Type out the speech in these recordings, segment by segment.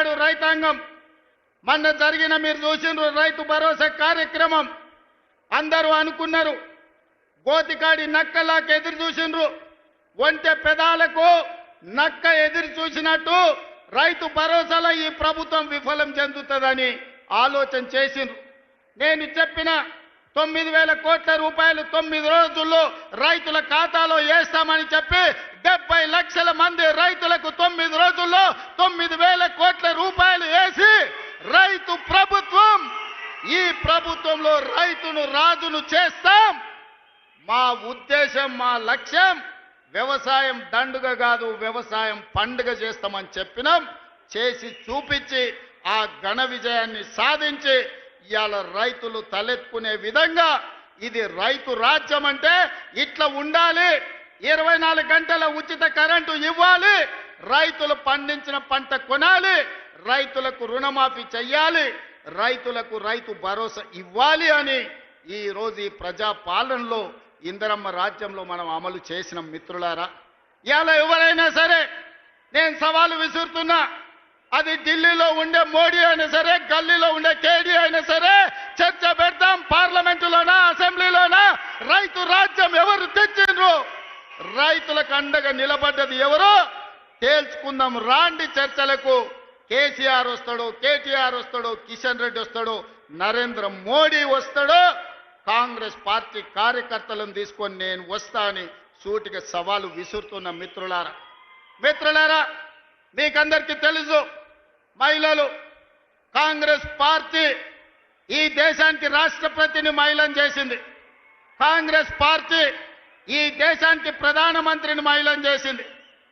ఈనాడు రైతాంగం. మొన్న జరిగిన మీరు చూసిండ్రు రైతు భరోసా కార్యక్రమం. అందరూ అనుకున్నారు. గోతికాడి నక్కలాకి ఎదురు చూసిండ్రు. ఒంటె పెదాలకు నక్క ఎదురు చూసినట్టు రైతు భరోసాలో ఈ ప్రభుత్వం విఫలం చెందుతుందని ఆలోచన చేసిండ్రు. నేను చెప్పిన తొమ్మిది వేల కోట్ల రూపాయలు తొమ్మిది రోజుల్లో రైతుల ఖాతాలో వేస్తామని చెప్పి డెబ్బై లక్షల మంది రైతులకు తొమ్మిది రోజుల్లో తొమ్మిది వేల కోట్ల రూపాయలు వేసి రైతు ప్రభుత్వం ఈ ప్రభుత్వంలో రైతును రాజును చేస్తాం. మా ఉద్దేశం మా లక్ష్యం వ్యవసాయం దండుగ కాదు వ్యవసాయం పండుగ చేస్తామని చెప్పినాం. చేసి చూపించి ఆ ఘన విజయాన్ని సాధించి ఇవాళ రైతులు తలెత్తుకునే విధంగా ఇది రైతు రాజ్యం అంటే ఇట్లా ఉండాలి. ఇరవై నాలుగు గంటల ఉచిత కరెంటు ఇవ్వాలి. రైతులు పండించిన పంట కొనాలి. రైతులకు రుణమాఫీ చెయ్యాలి. రైతులకు రైతు భరోసా ఇవ్వాలి అని ఈ రోజు ఈ ప్రజా పాలనలో ఇందరమ్మ రాజ్యంలో మనం అమలు చేసిన మిత్రులారా. ఇలా ఎవరైనా సరే నేను సవాలు విసురుతున్నా. అది ఢిల్లీలో ఉండే మోడీ అయినా సరే గల్లీలో ఉండే కేడీ అయినా సరే చర్చ పెడతాం. పార్లమెంటులోనా అసెంబ్లీలోనా? రైతు రాజ్యం ఎవరు తెచ్చిండ్రు? రైతులకు అండగా నిలబడ్డది ఎవరు తేల్చుకుందాం. రాండి చర్చలకు. కేసీఆర్ వస్తాడు కేటీఆర్ వస్తాడు కిషన్ రెడ్డి వస్తాడు నరేంద్ర మోడీ వస్తాడు కాంగ్రెస్ పార్టీ కార్యకర్తలను తీసుకొని నేను వస్తా అని సూటిగా సవాలు విసురుతున్న మిత్రులారా. మిత్రులారా మీకందరికీ తెలుసు మహిళలు కాంగ్రెస్ పార్టీ ఈ దేశానికి రాష్ట్రపతిని మహిళను చేసింది. కాంగ్రెస్ పార్టీ ఈ దేశానికి ప్రధానమంత్రిని మహిళను చేసింది.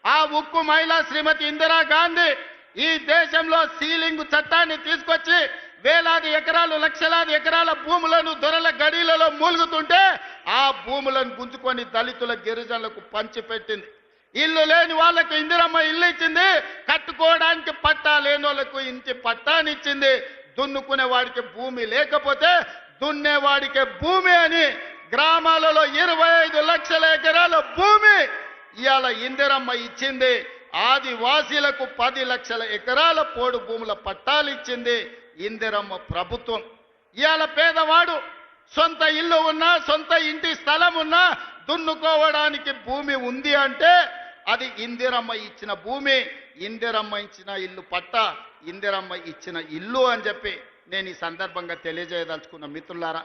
ఆ ఉక్కు మహిళ శ్రీమతి ఇందిరా గాంధీ ఈ దేశంలో సీలింగ్ చట్టాన్ని తీసుకొచ్చి వేలాది ఎకరాలు లక్షలాది ఎకరాల భూములను దొరల గడిలలో మూలుగుతుంటే ఆ భూములను గుంజుకొని దళితుల గిరిజనులకు పంచిపెట్టింది. ఇల్లు లేని వాళ్ళకు ఇందిరమ్మ ఇల్లు ఇచ్చింది. కట్టుకోవడానికి పట్టా లేని వాళ్ళకు ఇంటి పట్టానిచ్చింది దున్నుకునే వాడికి భూమి లేకపోతే దున్నేవాడికి భూమి అని గ్రామాలలో ఇరవై ఐదు లక్షల ఎకరాల భూమి ఇవాళ ఇందిరమ్మ ఇచ్చింది. ఆదివాసీలకు పది లక్షల ఎకరాల పోడు భూముల పట్టాలు ఇచ్చింది ఇందిరమ్మ ప్రభుత్వం. ఇవాళ పేదవాడు సొంత ఇల్లు ఉన్నా సొంత ఇంటి స్థలం ఉన్నా దున్నుకోవడానికి భూమి ఉంది అంటే అది ఇందిరమ్మ ఇచ్చిన భూమి. ఇందిరమ్మ ఇచ్చిన ఇల్లు పట్ట ఇందిరమ్మ ఇచ్చిన ఇల్లు అని చెప్పి నేను ఈ సందర్భంగా తెలియజేయదలుచుకున్న మిత్రులారా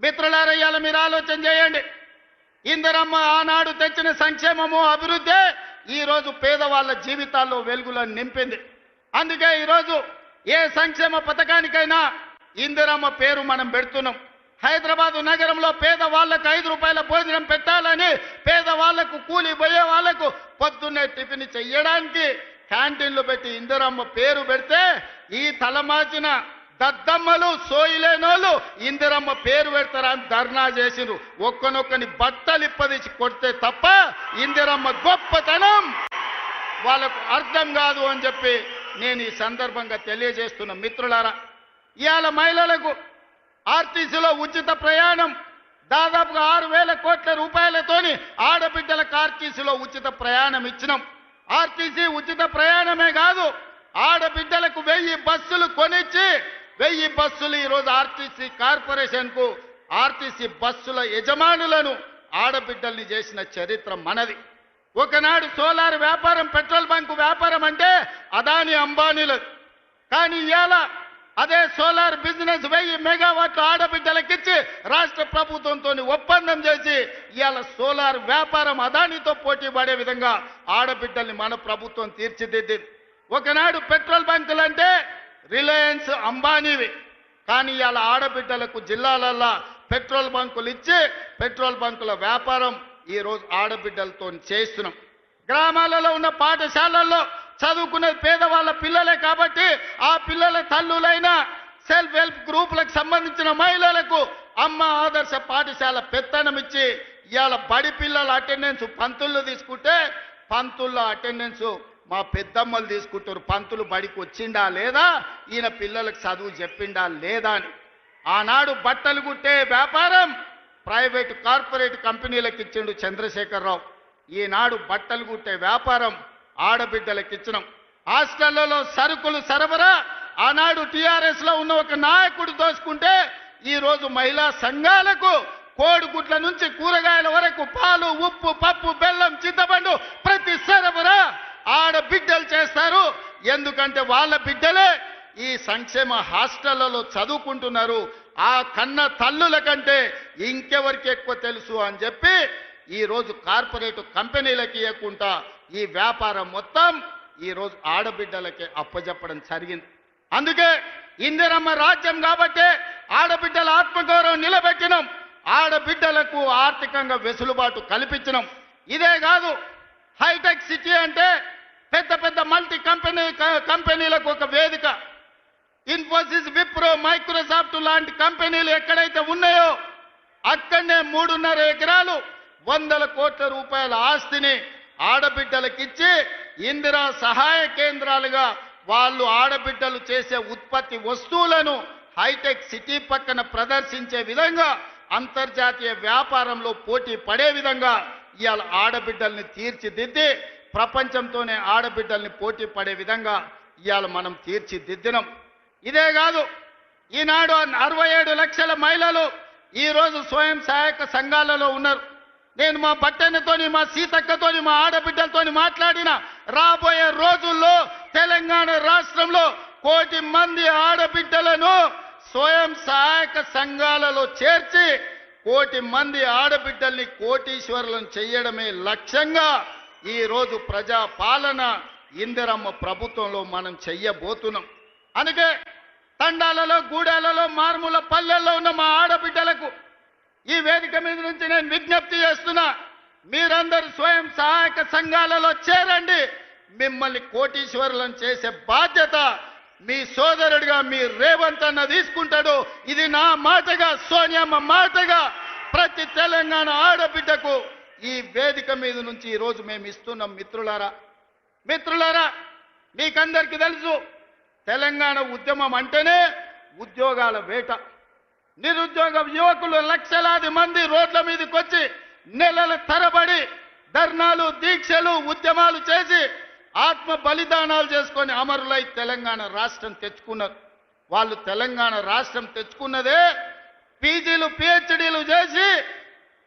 మిత్రులారా మీరు ఆలోచన చేయండి. ఇందిరమ్మ ఆనాడు తెచ్చిన సంక్షేమము అభివృద్ధి ఈరోజు పేదవాళ్ళ జీవితాల్లో వెలుగులను నింపింది. అందుకే ఈరోజు ఏ సంక్షేమ పథకానికైనా ఇందిరమ్మ పేరు మనం పెడుతున్నాం. హైదరాబాదు నగరంలో పేదవాళ్ళకు ఐదు రూపాయల భోజనం పెట్టాలని పేదవాళ్ళకు కూలి పోయే వాళ్ళకు పొద్దున్నే టిఫిన్ చెయ్యడానికి క్యాంటీన్లు పెట్టి ఇందిరమ్మ పేరు పెడితే ఈ తలమాచిన దద్దమ్మలు సోయిలేనోళ్ళు ఇందిరమ్మ పేరు పెడతారని ధర్నా చేసిండ్రు. ఒక్కనొక్కని బట్టలు ఇప్పదీసి కొడితే తప్ప ఇందిరమ్మ గొప్పతనం. వాళ్ళకు అర్థం కాదు అని చెప్పి నేను ఈ సందర్భంగా తెలియజేస్తున్న మిత్రులారా ఇవాళ మహిళలకు ఆర్టీసీలో ఉచిత ప్రయాణం దాదాపుగా ఆరు వేల కోట్ల రూపాయలతోని ఆడబిడ్డలకు ఆర్టీసీలో ఉచిత ప్రయాణం ఇచ్చినాం. ఆర్టీసీ ఉచిత ప్రయాణమే కాదు ఆడబిడ్డలకు వెయ్యి బస్సులు కొనిచ్చి వెయ్యి బస్సులు ఈరోజు ఆర్టీసీ కార్పొరేషన్కు ఆర్టీసీ బస్సుల యజమానులను ఆడబిడ్డల్ని చేసిన చరిత్ర మనది. ఒకనాడు సోలార్ వ్యాపారం పెట్రోల్ బంకు వ్యాపారం అంటే అదాని అంబానీలు. కానీ ఇవాళ అదే సోలార్ బిజినెస్ వెయ్యి మెగావాట్లు ఆడబిడ్డలకిచ్చి రాష్ట్ర ప్రభుత్వంతో ఒప్పందం చేసి ఇవాళ సోలార్ వ్యాపారం అదానితో పోటీ పడే విధంగా ఆడబిడ్డల్ని మన ప్రభుత్వం తీర్చిదిద్దింది. ఒకనాడు పెట్రోల్ బంకులంటే రిలయన్స్ అంబానీవి. కానీ ఇవాళ ఆడబిడ్డలకు జిల్లాలల్లా పెట్రోల్ బంకులు ఇచ్చి పెట్రోల్ బంకుల వ్యాపారం ఈరోజు ఆడబిడ్డలతో చేస్తున్నాం. గ్రామాలలో ఉన్న పాఠశాలల్లో చదువుకునే పేదవాళ్ళ పిల్లలే కాబట్టి ఆ పిల్లల తల్లులైన సెల్ఫ్ హెల్ప్ గ్రూపులకు సంబంధించిన మహిళలకు అమ్మ ఆదర్శ పాఠశాల పెత్తనం ఇచ్చి ఇవాళ బడి పిల్లల అటెండెన్స్ పంతుల్లో తీసుకుంటే పంతుల్లో అటెండెన్స్ మా పెద్దమ్మలు తీసుకుంటారు పంతులు బడికి వచ్చిండా లేదా? ఈయన పిల్లలకు చదువు చెప్పిండా లేదా అని. ఆనాడు బట్టలు కుట్టే వ్యాపారం ప్రైవేటు కార్పొరేట్ కంపెనీలకు ఇచ్చిండు చంద్రశేఖరరావు. ఈనాడు బట్టలు కుట్టే వ్యాపారం ఆడబిడ్డలకు ఇచ్చినాం. హాస్టళ్ళలో సరుకులు సరఫరా ఆనాడు టీఆర్ఎస్లో ఉన్న ఒక నాయకుడు దోచుకుంటే ఈరోజు మహిళా సంఘాలకు కోడిగుడ్ల నుంచి కూరగాయల వరకు పాలు ఉప్పు పప్పు బెల్లం చింతపండు ప్రతి సరఫరా ఆడబిడ్డలు చేస్తారు. ఎందుకంటే వాళ్ళ బిడ్డలే ఈ సంక్షేమ హాస్టళ్ళలో చదువుకుంటున్నారు. ఆ కన్న తల్లుల కంటే ఇంకెవరికి ఎక్కువ తెలుసు అని చెప్పి ఈరోజు కార్పొరేట్ కంపెనీలకి ఇవ్వకుండా ఈ వ్యాపారం మొత్తం ఈరోజు ఆడబిడ్డలకే అప్పజెప్పడం జరిగింది. అందుకే ఇందిరమ్మ రాజ్యం కాబట్టే ఆడబిడ్డల ఆత్మగౌరవం నిలబెట్టినాం. ఆడబిడ్డలకు ఆర్థికంగా వెసులుబాటు కల్పించినాం. ఇదే కాదు హైటెక్ సిటీ అంటే పెద్ద పెద్ద మల్టీ కంపెనీ కంపెనీలకు ఒక వేదిక. ఇన్ఫోసిస్ విప్రో మైక్రోసాఫ్ట్ లాంటి కంపెనీలు ఎక్కడైతే ఉన్నాయో అక్కడనే మూడున్నర ఎకరాలు వందల కోట్ల రూపాయల ఆస్తిని ఆడబిడ్డలకిచ్చి ఇందిరా సహాయ కేంద్రాలుగా వాళ్ళు ఆడబిడ్డలు చేసే ఉత్పత్తి వస్తువులను హైటెక్ సిటీ పక్కన ప్రదర్శించే విధంగా అంతర్జాతీయ వ్యాపారంలో పోటీ పడే విధంగా ఇవాళ ఆడబిడ్డల్ని తీర్చిదిద్ది ప్రపంచంతోనే ఆడబిడ్డల్ని పోటీ పడే విధంగా ఇవాళ మనం తీర్చిదిద్దినాం. ఇదే కాదు ఈనాడు అరవై ఏడు లక్షల మహిళలు ఈ రోజు స్వయం సహాయక సంఘాలలో ఉన్నారు. నేను మా బట్టెనతోని మా సీతక్కతోని మా ఆడబిడ్డలతోని మాట్లాడిన రాబోయే రోజుల్లో తెలంగాణ రాష్ట్రంలో కోటి మంది ఆడబిడ్డలను స్వయం సహాయక సంఘాలలో చేర్చి కోటి మంది ఆడబిడ్డల్ని కోటీశ్వరులను చేయడమే లక్ష్యంగా ఈరోజు ప్రజాపాలన ప్రజా పాలన ఇందిరమ్మ ప్రభుత్వంలో మనం చెయ్యబోతున్నాం. అందుకే తండాలలో గూడాలలో మారుమూల పల్లెల్లో ఉన్న మా ఆడబిడ్డలకు ఈ వేదిక మీద నుంచి నేను విజ్ఞప్తి చేస్తున్నా మీరందరూ స్వయం సహాయక సంఘాలలో చేరండి. మిమ్మల్ని కోటీశ్వరులను చేసే బాధ్యత మీ సోదరుడిగా మీ రేవంత్ అన్న తీసుకుంటాడు. ఇది నా మాటగా సోనియమ్మ మాటగా. ప్రతి తెలంగాణ ఆడబిడ్డకు ఈ వేదిక మీద నుంచి ఈ రోజు మేము ఇస్తున్నాం మిత్రులారా. మిత్రులారా మీకందరికీ తెలుసు తెలంగాణ ఉద్యమం అంటేనే ఉద్యోగాల వేట. నిరుద్యోగ యువకులు లక్షలాది మంది రోడ్ల మీదకి వచ్చి నెలల తరబడి ధర్నాలు దీక్షలు ఉద్యమాలు చేసి ఆత్మ బలిదానాలు చేసుకొని అమరులై తెలంగాణ రాష్ట్రం తెచ్చుకున్నారు. వాళ్ళు తెలంగాణ రాష్ట్రం తెచ్చుకున్నదే పీజీలు పిహెచ్డీలు చేసి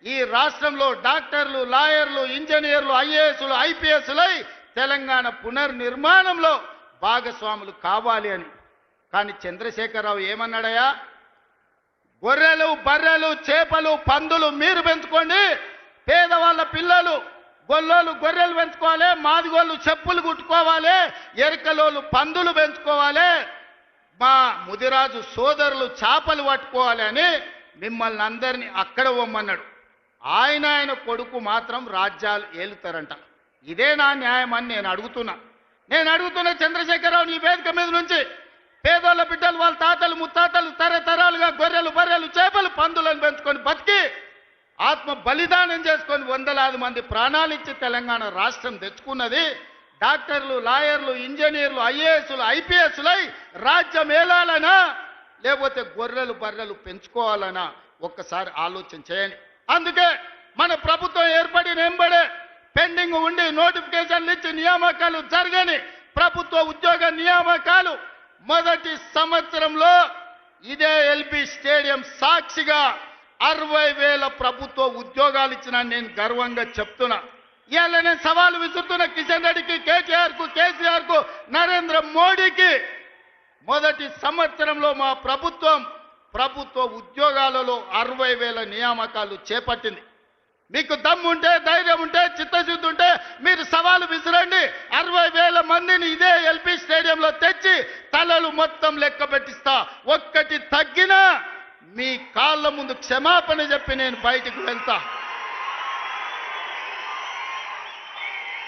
ఈ రాష్ట్రంలో డాక్టర్లు లాయర్లు ఇంజనీర్లు ఐఏఎస్లు ఐపీఎస్లై తెలంగాణ పునర్నిర్మాణంలో భాగస్వాములు కావాలి అని. కానీ చంద్రశేఖరరావు ఏమన్నాడయా గొర్రెలు బర్రెలు చేపలు పందులు మీరు పెంచుకోండి. పేదవాళ్ళ పిల్లలు గొల్లోలు గొర్రెలు పెంచుకోవాలి మాదిగోళ్ళు చెప్పులు కుట్టుకోవాలి ఎరకలోళ్ళు పందులు పెంచుకోవాలి. మా ముదిరాజు సోదరులు చేపలు పట్టుకోవాలి అని మిమ్మల్ని అందరినీ అక్కడ పొమ్మన్నాడు. ఆయన ఆయన కొడుకు మాత్రం రాజ్యాలు ఏలుతారంట. ఇదే నా న్యాయం అని నేను అడుగుతున్నా. నేను అడుగుతున్న చంద్రశేఖరరావు నీ వేదిక మీద నుంచి పేదోళ్ళ బిడ్డలు వాళ్ళ తాతలు ముత్తాతలు తరతరాలుగా గొర్రెలు బర్రెలు చేపలు పందులను పెంచుకొని బతికి ఆత్మ బలిదానం చేసుకొని వందలాది మంది ప్రాణాలు ఇచ్చి తెలంగాణ రాష్ట్రం తెచ్చుకున్నది డాక్టర్లు లాయర్లు ఇంజనీర్లు ఐఏఎస్లు ఐపీఎస్లై రాజ్యం ఏలాలనా లేకపోతే గొర్రెలు బర్రెలు పెంచుకోవాలనా? ఒక్కసారి ఆలోచన చేయండి. అందుకే మన ప్రభుత్వం ఏర్పడిన ఎంబడే పెండింగ్ ఉండి నోటిఫికేషన్లు ఇచ్చి నియామకాలు జరగని ప్రభుత్వ ఉద్యోగ నియామకాలు మొదటి సంవత్సరంలో ఇదే ఎల్బి స్టేడియం సాక్షిగా అరవై వేల ప్రభుత్వ ఉద్యోగాలు ఇచ్చిన నేను గర్వంగా చెప్తున్నా. ఇవాళ నేను సవాలు విసురుతున్న కిషన్ రెడ్డికి కేసీఆర్కు కేసీఆర్కు నరేంద్ర మోడీకి. మొదటి సంవత్సరంలో మా ప్రభుత్వం ప్రభుత్వ ఉద్యోగాలలో అరవై వేల నియామకాలు చేపట్టింది. మీకు దమ్ముంటే నేను బయటికి వెళ్తా.